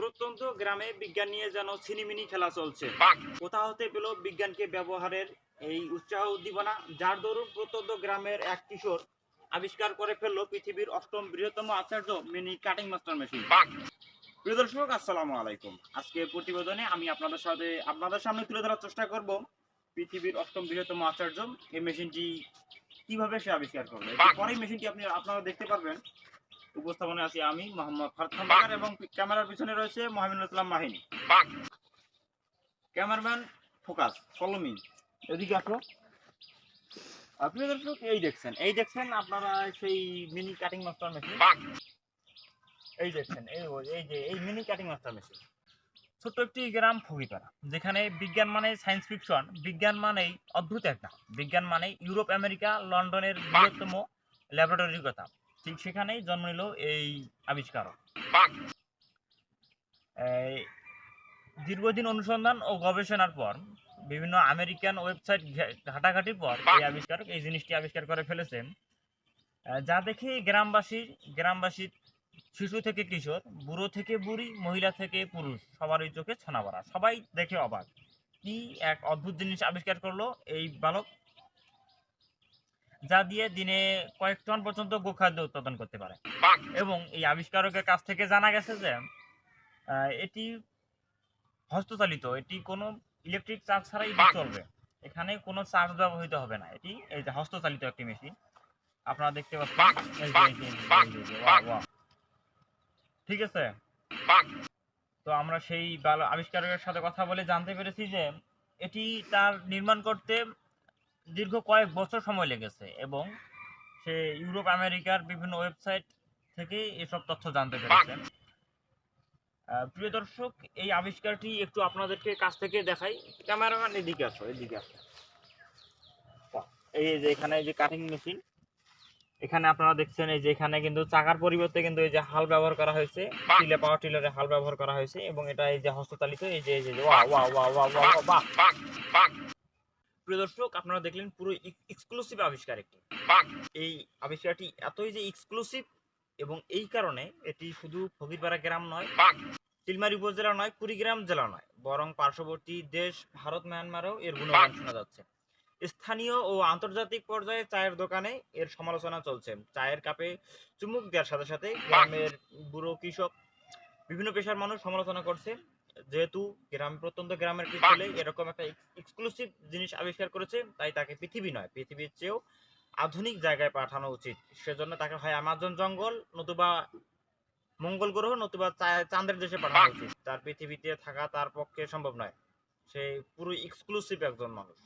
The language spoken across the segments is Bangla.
প্রত্যন্ত গ্রামে বিজ্ঞান নিয়ে যেন ছিনিমিনি খেলা চলছে। কোথা হতে পেল বিজ্ঞানকে ব্যবহারের এই উৎসাহ উদ্দীপনা যার দরুন প্রত্যন্ত গ্রামের এক কিশোর আবিষ্কার করে ফেলল পৃথিবীর অষ্টম বৃহত্তম Acharya mini cutting master machine. প্রিয় দর্শক আসসালামু আলাইকুম। আজকে প্রতিবেদনে আমি আপনাদের সাথে আপনাদের সামনে তুলে ধরার চেষ্টা করব পৃথিবীর অষ্টম বৃহত্তম আচার্য এই মেশিনটি কীভাবে সে আবিষ্কার করবে পরেই মেশিনটি আপনি আপনারা দেখতে পারবেন। উপস্থাপনে আছি আমি মোহাম্মদ ফারুক এবং ক্যামেরার পিছনে রয়েছে Mohaminul Islam Mahini. Cameraman focus follow এদিকে আসো। আপনি দর্শক এই দেখছেন এই দেখছেন আপনারা সেই মিনি কাটিং মাস্টার মেশিন এই দেখছেন এই এই যে এই মিনি কাটিং মাস্টার মেশিন ছোট্ট একটি গ্রাম ফকিপাড়া যেখানে বিজ্ঞান মানে সায়েন্স ফিকশন বিজ্ঞান মানেই অদ্ভুত একটা। বিজ্ঞান মানে ইউরোপ আমেরিকা লন্ডনের বৃহত্তম ল্যাবরেটরির কথা। ঠিক সেখানেই জন্ম নিল এই আবিষ্কারক। দীর্ঘদিন অনুসন্ধান ও গবেষণার পর বিভিন্ন আমেরিকান ওয়েবসাইট ঘাটাঘাটির পর এই আবিষ্কারক এই জিনিসটি আবিষ্কার করে ফেলেছেন। যা দেখে গ্রামবাসী গ্রামবাসীর শিশু থেকে কিশোর বুড়ো থেকে বুড়ি মহিলা থেকে পুরুষ সবারই চোখে ছানা ভরা। সবাই দেখে অবাক। কি এক অদ্ভুত জিনিস আবিষ্কার করল এই বালক? যা দিয়ে দিনে কয়েক টন পর্যন্ত গোখাদ্য উৎপাদন করতে পারে। এবং এই আবিষ্কারকের কাছ থেকে জানা গেছে যে এটি হস্তচালিত, এটি কোনো ইলেকট্রিক চার্জ ছাড়াই চলবে। এখানে কোনো চার্জ ব্যবহৃত হবে না। এটি এই যে হস্তচালিত একটি মেশিন আপনারা দেখতে পাচ্ছেন। ঠিক আছে? তো আমরা সেই আবিষ্কারকের সাথে কথা বলে জানতে পেরেছি যে, এটি তার নির্মাণ করতে দীর্ঘ কয়েক বছর সময় লেগেছে এবং সে ইউরোপ, আমেরিকার বিভিন্ন ওয়েবসাইট থেকে এসব তথ্য জানতে পেরেছেন প্রিয় দর্শক, এই আবিষ্কারটি একটু আপনাদেরকে কাছ থেকে দেখাই। ক্যামেরাম্যান, এদিকে আসো এদিকে আসো। এই যে এখানে যে কাটিং মেশিন এখানে আপনারা দেখছেন এই যে এখানে কিন্তু চাকার পরিবর্তে কিন্তু এই যে হাল ব্যবহার করা হয়েছে, টিলে পাওয়ার টিলারে হাল ব্যবহার করা হয়েছে এবং এটা এই যে হস্তচালিত, এই যে এই যে ওয়া ওয়া ওয়া ওয়া ওয়া প্রিয় আপনারা দেখলেন পুরো এক্সক্লুসিভ আবিষ্কার একটি। এই আবিষ্কারটি এতই যে এক্সক্লুসিভ এবং এই কারণে এটি শুধু ফকিরপাড়া গ্রাম নয় চিলমারি উপজেলা নয়, কুড়িগ্রাম জেলা নয়, বরং পার্শ্ববর্তী দেশ ভারত, মায়ানমারেও এর গুণগান শোনা যাচ্ছে। স্থানীয় ও আন্তর্জাতিক পর্যায়ে চায়ের দোকানে এর সমালোচনা চলছে। চায়ের কাপে চুমুক দেওয়ার সাথে সাথে গ্রামের বুড়ো কৃষক বিভিন্ন পেশার মানুষ সমালোচনা করছে। যেহেতু গ্রাম, প্রত্যন্ত গ্রামের কি ছেলে এরকম একটা এক্সক্লুসিভ জিনিস আবিষ্কার করেছে, তাই তাকে পৃথিবী নয়, পৃথিবীর চেয়েও আধুনিক জায়গায় পাঠানো উচিত। সেজন্য তাকে হয় আমাজন জঙ্গল নতুবা মঙ্গল গ্রহ নতুবা চাঁদের দেশে পাঠানো উচিত। তার পৃথিবীতে থাকা তার পক্ষে সম্ভব নয়। সে পুরো এক্সক্লুসিভ একজন মানুষ।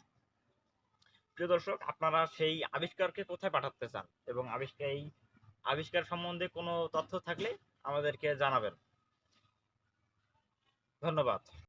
প্রিয় দর্শক, আপনারা সেই আবিষ্কারকে কোথায় পাঠাতে চান? এবং আবিষ্কার এই আবিষ্কার সম্বন্ধে কোনো তথ্য থাকলে আমাদেরকে জানাবেন। ধন্যবাদ।